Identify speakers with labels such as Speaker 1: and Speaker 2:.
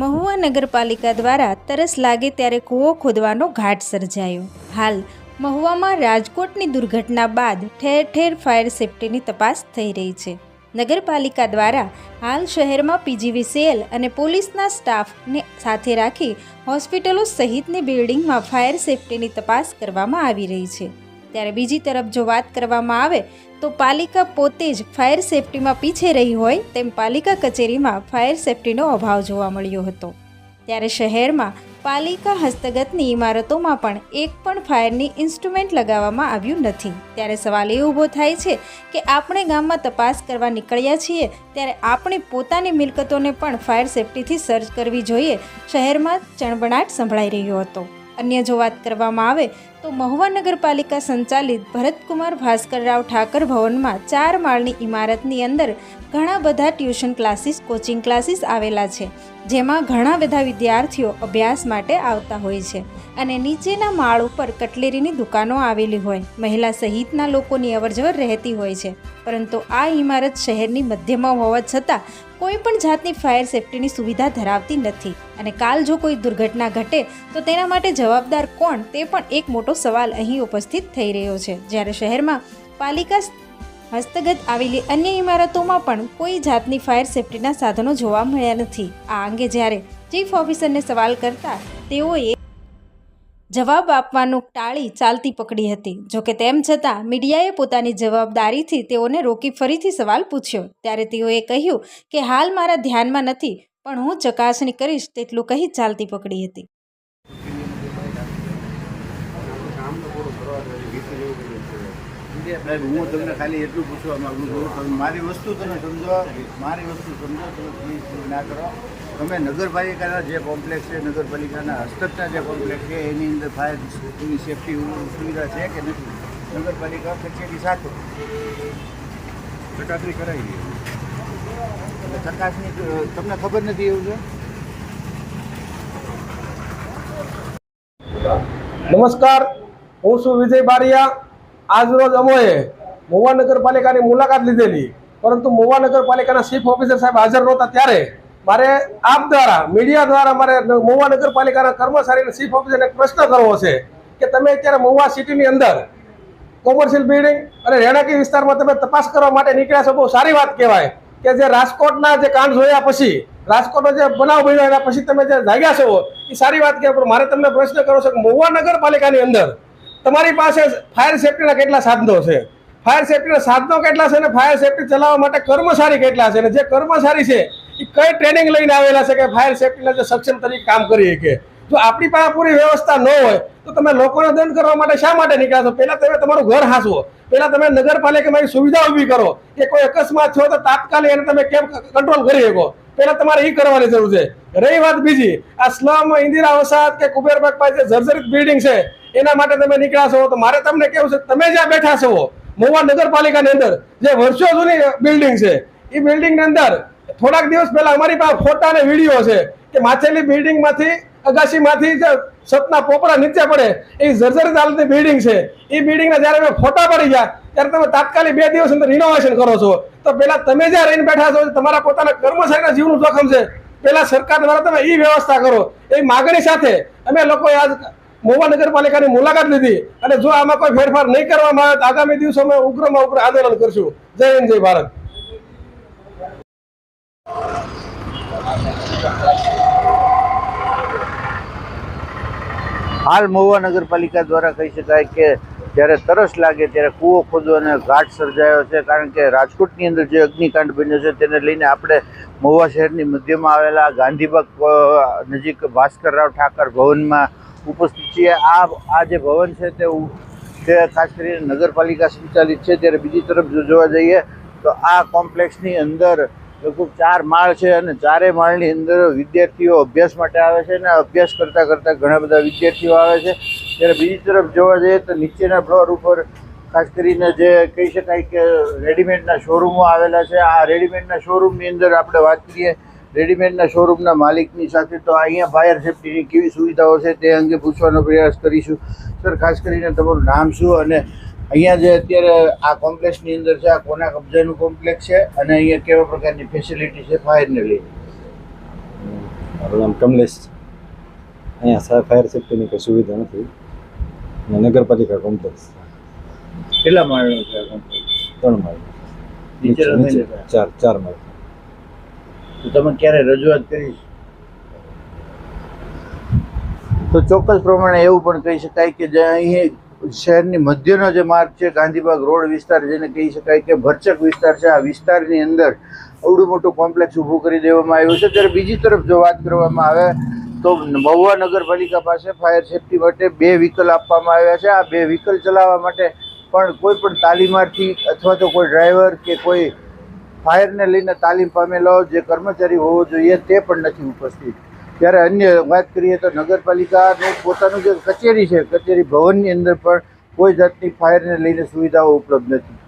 Speaker 1: મહુવા નગરપાલિકા દ્વારા તરસ લાગે ત્યારે કૂવો ખોદવાનો ઘાટ સર્જાયો. હાલ મહુવામાં રાજકોટની દુર્ઘટના બાદ ઠેર ઠેર ફાયર સેફટીની તપાસ થઈ રહી છે. નગરપાલિકા દ્વારા હાલ શહેરમાં પીજીવીસીએલ અને પોલીસના સ્ટાફને સાથે રાખી હોસ્પિટલો સહિતની બિલ્ડિંગમાં ફાયર સેફટીની તપાસ કરવામાં આવી રહી છે. ત્યારે બીજી તરફ જો વાત કરવામાં આવે, તો પાલિકા પોતે જ ફાયર સેફટીમાં પીછે રહી હોય તેમ પાલિકા કચેરીમાં ફાયર સેફટીનો અભાવ જોવા મળ્યો હતો. ત્યારે શહેરમાં પાલિકા હસ્તગતની ઇમારતોમાં પણ એક પણ ફાયરની ઇન્સ્ટ્રુમેન્ટ લગાવવામાં આવ્યું નથી. ત્યારે સવાલ એ ઊભો થાય છે કે આપણે ગામમાં તપાસ કરવા નીકળ્યા છીએ, ત્યારે આપણે પોતાની મિલકતોને પણ ફાયર સેફટીથી સર્ચ કરવી જોઈએ, શહેરમાં ચણબણાટ સંભળાઈ રહ્યો હતો. અન્ય જો વાત કરવામાં આવે, તો મહુવા નગરપાલિકા સંચાલિત ભરતકુમાર ભાસ્કરરાવ ઠાકર ભવનમાં ચાર માળની ઇમારતની અંદર ઘણા બધા ટ્યુશન ક્લાસીસ, કોચિંગ ક્લાસીસ આવેલા છે, જેમાં ઘણા બધા વિદ્યાર્થીઓ અભ્યાસ માટે આવતા હોય છે અને નીચેના માળ ઉપર કટલેરીની દુકાનો આવેલી હોય. મહિલા સહિતના લોકોની અવરજવર રહેતી હોય છે, પરંતુ આ ઇમારત શહેરની મધ્યમાં હોવા છતાં કોઈ પણ જાતની ફાયર સેફટીની સુવિધા ધરાવતી નથી. અને કાલ જો કોઈ દુર્ઘટના ઘટે, તો તેના માટે જવાબદાર કોણ તે પણ એક મોટો સવાલ અહીં ઉપસ્થિત થઈ રહ્યો છે. જ્યારે શહેરમાં પાલિકા હસ્તગત આવેલી અન્ય ઇમારતોમાં પણ કોઈ જાતની ફાયર સેફટીના સાધનો જોવા મળ્યા નથી. આ અંગે જ્યારે ચીફ ઓફિસરને સવાલ કરતા તેઓએ જવાબ આપવાનું ટાળી ચાલતી પકડી હતી. જોકે તેમ છતાં મીડિયાએ પોતાની જવાબદારીથી તેઓને રોકી ફરીથી સવાલ પૂછ્યો. ત્યારે તેઓએ કહ્યું કે, હાલ મારા ધ્યાનમાં નથી પણ હું ચકાસણી કરીશ તેટલું કહી ચાલતી પકડી હતી.
Speaker 2: હું તમને ખાલી એટલું પૂછવા માંગુ છું. તમે મારી વસ્તુ તમે સમજો, મારી વસ્તુ સમજો, તમે કરો. તમે નગરપાલિકાના જે કોમ્પ્લેક્સ છે, નગરપાલિકાના હસ્તકના જે કોમ્પ્લેક્સ છે, એની અંદર ફાયર એની સેફટી સુવિધા છે કે નથી? નગરપાલિકા કચેરી સાથે
Speaker 3: ચકાસણી કરાવી
Speaker 2: ચકાસણી તમને ખબર નથી એવું છે?
Speaker 4: નમસ્કાર, હું છું વિજય બારિયા. આજરોજ અમોએ મોવા નગરપાલિકાની મુલાકાત લીધેલી. પરંતુ મોવા નગરપાલિકાના ચીફ ઓફિસર સાહેબ હાજર નહોતા ત્યારે. મારે આપ દ્વારા, મીડિયા દ્વારા મારે મોવા નગરપાલિકાના કર્મચારીને ચીફ ઓફિસરને પ્રશ્ન કરવો છે કે તમે અત્યારે મહુવા સિટીની અંદર કોમર્શિયલ બિલ્ડિંગ અને રેણાકી વિસ્તારમાં તમે તપાસ કરવા માટે નીકળ્યા છો, બહુ સારી વાત કહેવાય. કે જે રાજકોટના જે કાંડ જોયા પછી, રાજકોટનો જે બનાવ બન્યો એના પછી તમે જે જાગ્યા છો, એ સારી વાત પણ મારે તમને પ્રશ્ન કરો છો કે મહુવા નગરપાલિકાની અંદર તમારી પાસે ફાયર સેફટીના કેટલા સાધનો છે? ફાયર સેફટીના સાધનો કેટલા છે અને ફાયર સેફટી ચલાવવા માટે કર્મચારી કેટલા છે? અને જે કર્મચારી છે, એ કઈ ટ્રેનિંગ લઈને આવેલા છે કે ફાયર સેફટીના જે સક્ષમ તરીકે કામ કરી શકે? જો આપણી પાસે પૂરી વ્યવસ્થા ન હોય, તો તમે લોકોને દંડ કરવા માટે શા માટે નીકળ્યા છો? પહેલાં તમે તમારું ઘર હાંસવો. પહેલાં તમે નગરપાલિકામાં સુવિધા ઊભી કરો. કે કોઈ અકસ્માત થયો તો તાત્કાલિક એને તમે કેમ કંટ્રોલ કરી શકો? પહેલાં તમારે એ કરવાની જરૂર છે. રહી વાત બીજી, આ સ્લમ, ઇન્દિરા વસાહત કે કુબેરબાગ પાસે જર્જરિત બિલ્ડિંગ છે, એના માટે તમે નીકળ્યા છો. તો મારે તમને કેવું છે? તમે જ્યાં બેઠા છો મહુવા નગરપાલિકાની અંદર, જે વર્ષો જૂની બિલ્ડિંગ છે એ બિલ્ડિંગની અંદર થોડાક દિવસ પહેલાં અમારી પાસે ફોટા અને વીડિયો છે કે માથેલી બિલ્ડિંગમાંથી અગાશીમાંથી જે છતના પોપડા નીચે પડે, એ જર્જરિત હાલતની બિલ્ડિંગ છે. એ બિલ્ડિંગના જ્યારે અમે ફોટા પડી ગયા, ત્યારે તમે તાત્કાલિક બે દિવસ અંદર રિનોવેશન કરો છો. તો પેલા તમે જ્યાં રહીને બેઠા છો, તમારા પોતાના કર્મચારીના જીવનું જોખમ છે. પેલા સરકાર દ્વારા તમે એ વ્યવસ્થા કરો. એ માગણી સાથે અમે લોકોએ આજ મહુવા નગરપાલિકાની મુલાકાત લીધી. અને જો આમાં કોઈ ફેરફાર નહીં કરવામાં આવે, તો આગામી દિવસોમાં ઉગ્રમાં ઉગ્ર આંદોલન કરશું. જય હિન્દ, જય ભારત.
Speaker 2: હાલ મહુવા નગરપાલિકા દ્વારા કહી શકાય કે જ્યારે તરસ લાગે ત્યારે કૂવો ખોદવાનો ઘાટ સર્જાયો છે. કારણ કે રાજકોટની અંદર જે અગ્નિકાંડ બન્યો છે તેને લઈને આપણે મહુવા શહેરની મધ્યમાં આવેલા ગાંધીબાગ નજીક ભાસ્કરરાવ ઠાકર ભવનમાં ઉપસ્થિત છીએ. આ આ જે ભવન છે તે તે ખાસ કરીને નગરપાલિકા સંચાલિત છે. ત્યારે બીજી તરફ જો જોવા જઈએ તો આ કોમ્પ્લેક્સની અંદર લગભગ ચાર માળ છે અને ચારે માળની અંદર વિદ્યાર્થીઓ અભ્યાસ માટે આવે છે અને અભ્યાસ કરતાં કરતાં ઘણા બધા વિદ્યાર્થીઓ આવે છે. ત્યારે બીજી તરફ જોવા જઈએ તો નીચેના ફ્લોર ઉપર ખાસ કરીને જે કહી શકાય કે રેડીમેડના શોરૂમો આવેલા છે. આ રેડીમેડના શોરૂમની અંદર આપણે વાત કરીએ રેડીમેડના શોરૂમના માલિકની સાથે તો અહીંયા ફાયર સેફ્ટીની કેવી સુવિધાઓ છે તે અંગે પૂછવાનો પ્રયાસ કરીશું. સર ખાસ કરીને તમારું નામ શું અને અહીંયા જે અત્યારે આ કોમ્પ્લેક્સની અંદર છે આ કોના કબજાનું કોમ્પ્લેક્સ છે અને અહીંયા કેવા પ્રકારની ફેસિલિટી છે ફાયરને લઈને
Speaker 3: મારું નામ કમલેશ અહીંયા ફાયર સેફ્ટીની કોઈ સુવિધા નથી. અને નગરપાલિકા કોમ્પ્લેક્સ
Speaker 2: કેટલા માળનું છે?
Speaker 3: ત્રણ માળ. ચાર ચાર માળ.
Speaker 2: તો તમે ક્યારે રજૂઆત કરી? તો ચોક્કસ પ્રમાણે એવું પણ કહી શકાય કે જે અહીં શહેરની મધ્યનો જે માર્ગ છે, ગાંધીબાગ રોડ વિસ્તાર જેને કહી શકાય કે ભરચક વિસ્તાર છે, આ વિસ્તારની અંદર અવડું મોટું કોમ્પ્લેક્સ ઊભું કરી દેવામાં આવ્યું છે. ત્યારે બીજી તરફ જો વાત કરવામાં આવે તો મહુવા નગરપાલિકા પાસે ફાયર સેફટી માટે બે વ્હીકલ આપવામાં આવ્યા છે. આ બે વ્હીકલ ચલાવવા માટે પણ કોઈ પણ તાલીમાર્થી અથવા તો કોઈ ડ્રાઈવર કે કોઈ ફાયરને લઈને તાલીમ પામેલો જે કર્મચારી હોવો જોઈએ તે પણ નથી ઉપસ્થિત. ત્યારે અન્ય વાત કરીએ તો નગરપાલિકાનું પોતાનું જે કચેરી છે, કચેરી ભવનની અંદર પણ કોઈ જાતની ફાયરને લઈને સુવિધાઓ ઉપલબ્ધ નથી.